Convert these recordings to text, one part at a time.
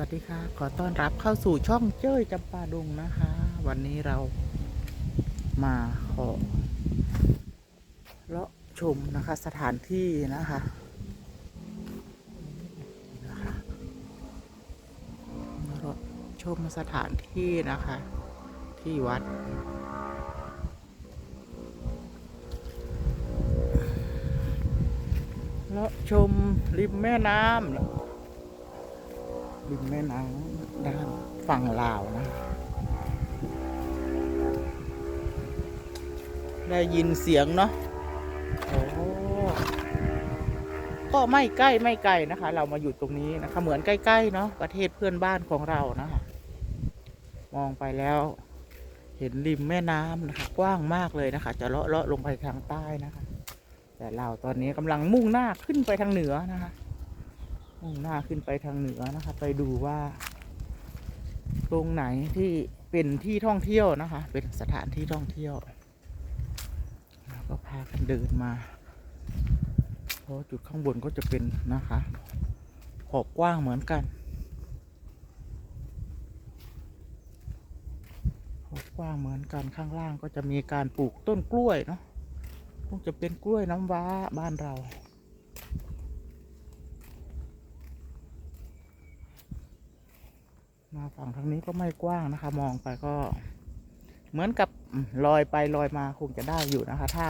วัสดีค่ะ ขอต้อนรับเข้าสู่ช่องเจ้ยจำปาดงนะคะ วันนี้เรามาขอเลาะชมนะคะสถานที่นะคะเลาะชมสถานที่นะคะ ที่วัดเลาะชมริมแม่น้ำ ริมแม่น้ำด้านฝั่งลาวนะ ได้ยินเสียงเนาะโอ้ก็ไม่ใกล้ไม่ไกลนะคะ เรามาอยู่ตรงนี้นะคะ เหมือนใกล้ๆเนาะประเทศเพื่อนบ้านของเรานะคะมองไปแล้ว เห็นริมแม่น้ำนะคะ กว้างมากเลยนะคะ จะเลาะเลาะลงไปทางใต้นะคะ แต่เราตอนนี้กำลังมุ่งหน้าขึ้นไปทางเหนือนะคะ มุ่งหน้าขึ้นไปทางเหนือนะคะ ไปดูว่า ตรงไหนที่เป็นที่ท่องเที่ยวนะคะ เป็นสถานที่ท่องเที่ยวแล้วก็พากันเดินมาเพราะจุดข้างบนก็จะเป็นนะคะ ขอบกว้างเหมือนกันขอบกว้างเหมือนกันข้างล่างก็จะมีการปลูกต้นกล้วยเนาะคงจะเป็นกล้วยน้ำว้าบ้านเรา มาฝั่งทางนี้ก็ไม่กว้างนะคะ มองไปก็ เหมือนกับลอยไปลอยมาคงจะได้อยู่นะคะ ถ้า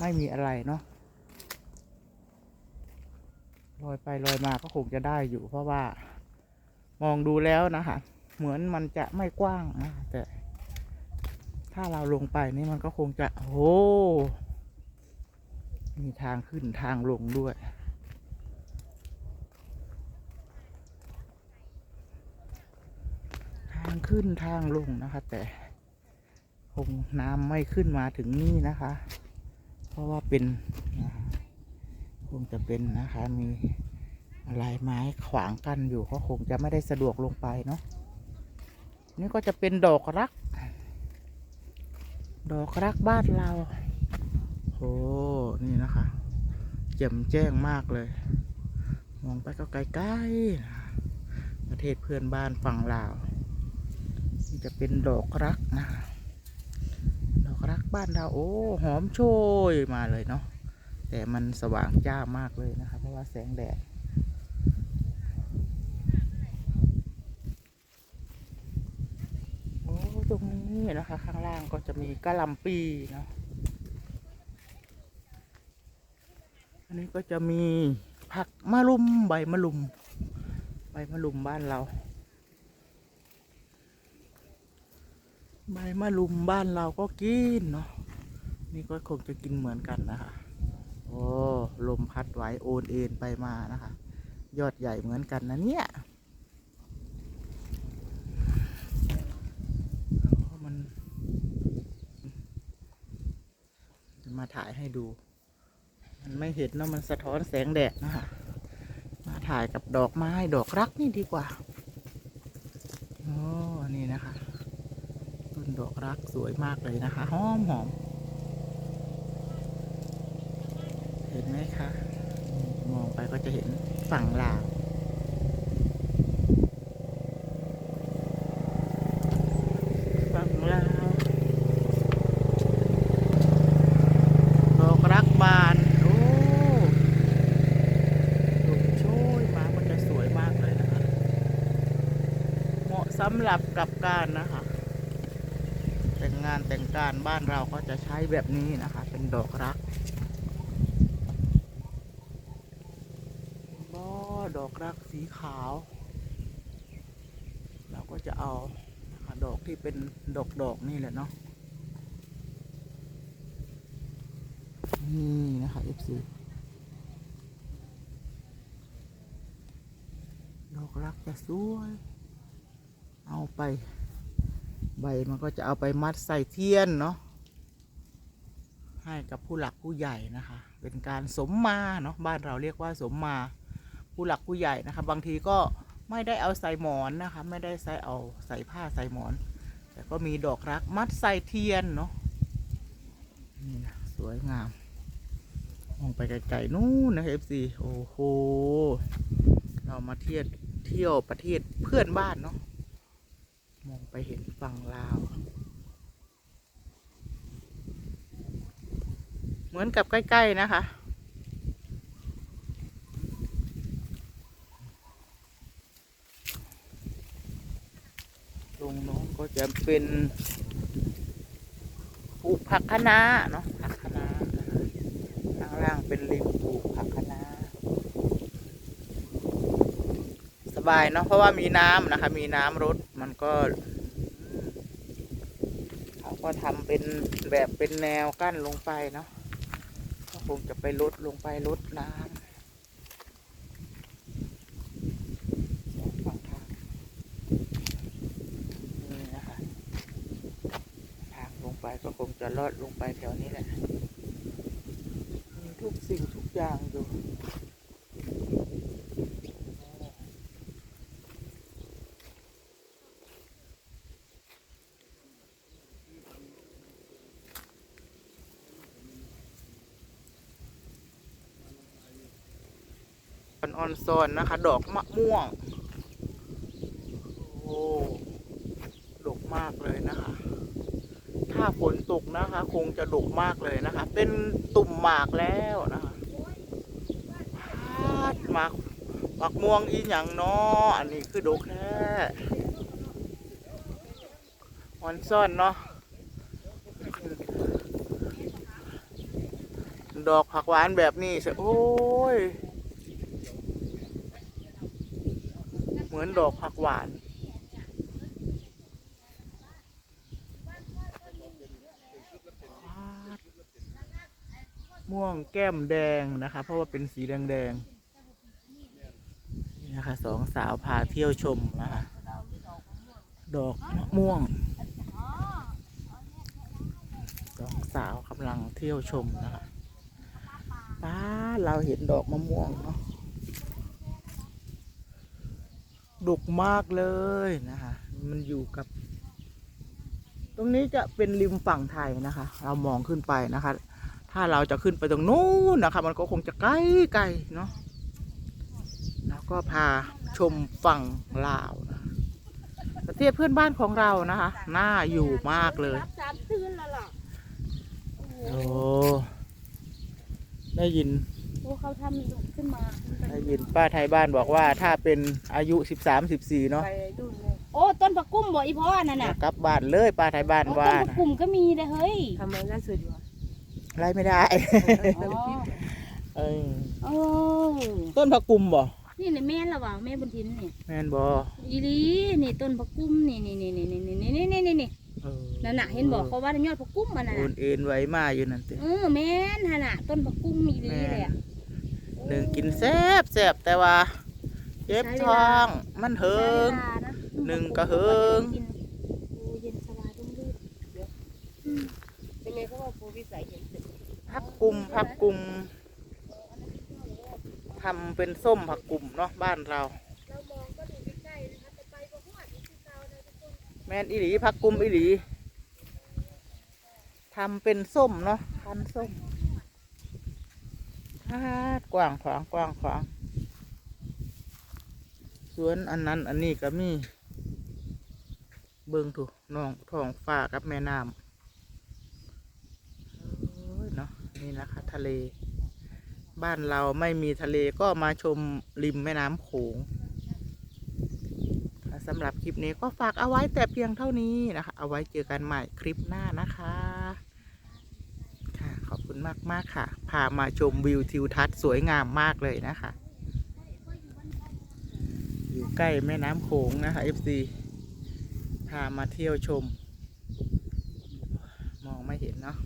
ไม่มีอะไรเนาะลอยไปลอยมาก็คงจะได้อยู่ เพราะว่า มองดูแล้วนะคะ เหมือนมันจะไม่กว้างนะแต่ ถ้าเราลงไปนี่มันก็คงจะโอ้มีทางขึ้นทางลงด้วยางขึ้นทางลงนะคะ แต่คงน้ำไม่ขึ้นมาถึงนี่นะคะ เพราะว่าเป็นคงจะเป็นนะคะ มีอะไรไม้ขวางกันอยู่ก็คงจะไม่ได้สะดวกลงไปเนาะนี่ก็จะเป็นดอกรัก ดอกรักบ้านเราโอ้นี่นะคะแจ่มแจ้งมากเลย มองไปก็ไกลๆประเทศเพื่อนบ้านฝั่งลาว จะเป็นดอกรักนะดอกรักบ้านเราโอ้หอมโชยมาเลยเนาะแต่มันสว่างจ้ามากเลยนะคะ เพราะว่าแสงแดดโอ้ตรงนี้นะคะ ข้างล่างก็จะมีกะหล่ำปีเนาะอันนี้ก็จะมีผักมะลุมใบมะลุม ใบมะลุมบ้านเรา ใบมะลุมบ้านเราก็กินเนาะนี่ก็คงจะกินเหมือนกันนะคะโอ้ลมพัดไหวโอนเอ็นไปมานะคะ ยอดใหญ่เหมือนกันนะเนี่ยมันมาถ่ายให้ดู มันไม่เห็นเนอะมันสะท้อนแสงแดดนะคะมาถ่ายกับดอกไม้ดอกรักนี่ดีกว่าโอ้ ดอกรักสวยมากเลยนะคะ หอมหอมเห็นไหมคะ มองไปก็จะเห็นฝั่งลาวฝั่งลาวดอกรักบานโอ้ดอกโชยมามันจะสวยมากเลยนะคะ เหมาะสำหรับกับการนะคะ งานแต่งการบ้านเราก็จะใช้แบบนี้นะคะ เป็นดอกรักบ่ดอกรักสีขาว เราก็จะเอานะคะดอกที่เป็นดอกดอกๆนี่แหละเนาะนี่นะคะ FC ดอกรักจะสวย เอาไป ใบมันก็จะเอาไปมัดใส่เทียนเนาะให้กับผู้หลักผู้ใหญ่นะคะ เป็นการสมมาเนาะบ้านเราเรียกว่าสมมาผู้หลักผู้ใหญ่นะคะ บางทีก็ไม่ได้เอาใส่หมอนนะคะ ไม่ได้ใส่เอาใส่ผ้าใส่หมอน แต่ก็มีดอกรักมัดใส่เทียนเนาะนี่นะสวยงามมองไปไกลๆนู่นนะเอฟซีโอ้โหเรามาเทียบเที่ยวประเทศเพื่อนบ้านเนาะ มองไปเห็นฝั่งลาว เหมือนกับใกล้ ๆ นะคะ ตรงน้นก็จะเป็นปลูกผักคะน้าเนาะผักคะน้าข้างล่างเป็นริมปลูกผักคะน้าสบายเนาะเพราะว่ามีน้ำนะคะ มีน้ำรด ก็เขาก็ทำเป็นแบบเป็นแนวกั้นลงไปเนาะก็คงจะไปลดลงไปลดน้ำทางลงไปก็คงจะลอดลงไปแถวนี้แหละมีทุกสิ่งทุกอย่างอยู่ ออนซอนนะคะ ดอกมะม่วง โอ้ดกมากเลยนะคะ ถ้าฝนตกนะคะ คงจะดกมากเลยนะคะ เป็นตุ่มหมากแล้วนะคะพาดหมากหมากม่วงอีหยังเนาะอันนี้คือดกแท้วันซอนเนาะดอกผักหวานแบบนี้สิโอ้ย เหมือนดอกผักหวาน ม่วงแก้มแดงนะคะ เพราะว่าเป็นสีแดงแดงๆนี่นะคะสองสาวพาเที่ยวชมนะคะดอกมะม่วงสองสาวกำลังเที่ยวชมนะคะป้าเราเห็นดอกมะม่วงเนาะ ดุกมากเลยนะคะ มันอยู่กับ ตรงนี้จะเป็นริมฝั่งไทยนะคะ เรามองขึ้นไปนะคะ ถ้าเราจะขึ้นไปตรงนู้นนะคะ มันก็คงจะไกลไกลๆเนาะแล้วก็พาชมฝั่งลาวนะประเทศเพื่อนบ้านของเรานะคะน่าอยู่มากเลยรับสามตื่นแล้วล่ะโอ้ได้ยิน โอ้เขาทำดุขึ้นมาได้ยินป้าไทยบ้านบอกว่าถ้าเป็นอายุสิบสามสิบสี่เนาะไปดูเลยโอ้ต้นผักกุ้มบ่อีพ่อนั่นน่ะกลับบ้านเลยป้าไทยบ้านโอ้ว่าต้นผักนะกุ้มก็มีเลยเฮ้ยทำไมล่าสุดวะไล่ไม่ได้ อ๋อเออโอ้ต้นผักกุมบ่นี่แหละแม่นละว่ะแม่บุญทินนี่แม่นบ่อีหลีนี่ต้นผักกุ้มนี่นี่นี่นี่นี่นี่นี่นี่นี่นี่เออนั่นน่ะเห็นบอกเขาว่ายอดผักกุ้มมันน่ะโอนเอ็นไว้มาอยู่นั่นเต้ เออแม่นฮะน่ะต้นผักกุ้มอีหลีเลยอะ หนึ่งกินแซ่บแซ่บแต่ว่าเจ็บท้องมันเหิงใช้เวลานะหนึ่งก็เหิงกินโอ้เย็นสบายต้องรีบเป็นไงเขาว่าภูวิสัยเห็นตึกผักกุมผักกุมทำเป็นส้มผักกุมเนาะบ้านเรา เรามองก็ดูใกล้ๆนะคะแต่ไปบ่ฮอดอีกคือเก่านะทุกคนแมนอีหลีผักกุมอีหลีทำเป็นส้มเนาะพันธุ์ส้มฮา ดกว้างขวางกว้างขวางสวนอันนั้นอันนี้ก็มี เบิ่งถูกน้องท้องฟ้ากับแม่น้ำเนาะนี่นะคะ ทะเล บ้านเราไม่มีทะเลก็มาชมริมแม่น้ำโขงสำหรับคลิปนี้ก็ฝากเอาไว้แต่เพียงเท่านี้นะคะ เอาไว้เจอกันใหม่คลิปหน้านะคะ ขอบคุณมากมากค่ะ พามาชมวิวทิวทัศน์สวยงามมากเลยนะคะ อยู่ใกล้แม่น้ำโขงนะคะ FC พามาเที่ยวชม มองไม่เห็นเนาะ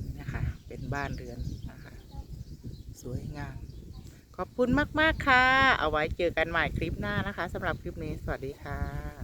นี่นะคะ เป็นบ้านเรือนนะคะ สวยงาม ขอบคุณมาก ๆ ค่ะ เอาไว้เจอกันใหม่คลิปหน้านะคะสำหรับคลิปนี้สวัสดีค่ะ